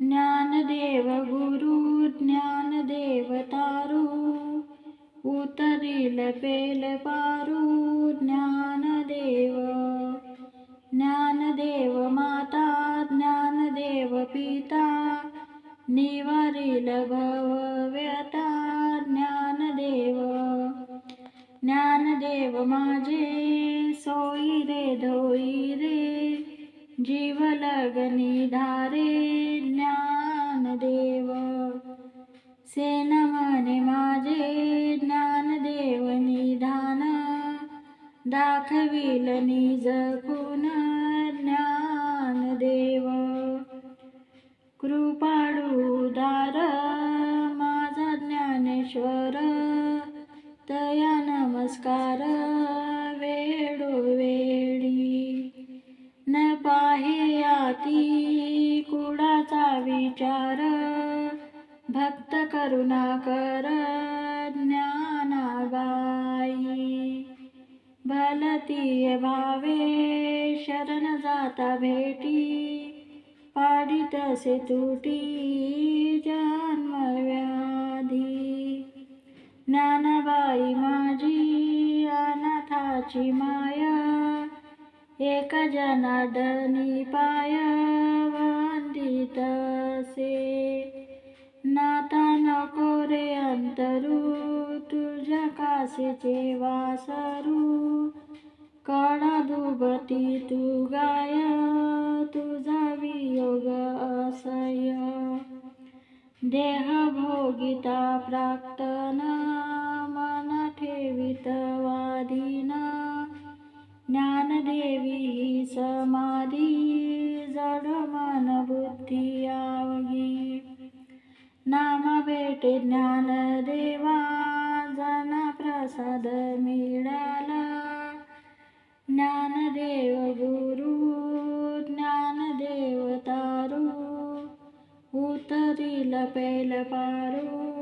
ज्ञानदेव गुरु ज्ञानदेव तारू उतरील पेल पारू ज्ञानदेव ज्ञानदेव माता ज्ञानदेव पिता निवारील भव व्यथा ज्ञानदेव ज्ञानदेव माझे सोयी रे धोई रे जीव लगनी धारे ज्ञानदेव। सेन म्हणे माझे ज्ञानदेव निधान। दाखविल निज गुण ज्ञानदेव। कृपाळू नाही आती कुणाचा कुडाचा विचार? भक्त करुणा कर ज्ञानाबाई. भलतीय भावे शरण जाता भेटी. पाडितसे तुटी जन्मव्याधी. ज्ञानबाई माझी अनाथाची माया. एक जनार्दनी पाय वंदितसे नाता नको रे अंतरू तुझ्या कासेचे वासरू. कडा दुबती तू गाय तुझा वियोग असय देह भोगिता प्राक्तन देवी ही समाधी जड मन बुद्धी आवगी. नाम भेटे ज्ञानदेवा जना प्रसाद मिळाला. ज्ञानदेव गुरु ज्ञानदेव तारू उतरील पेल पारू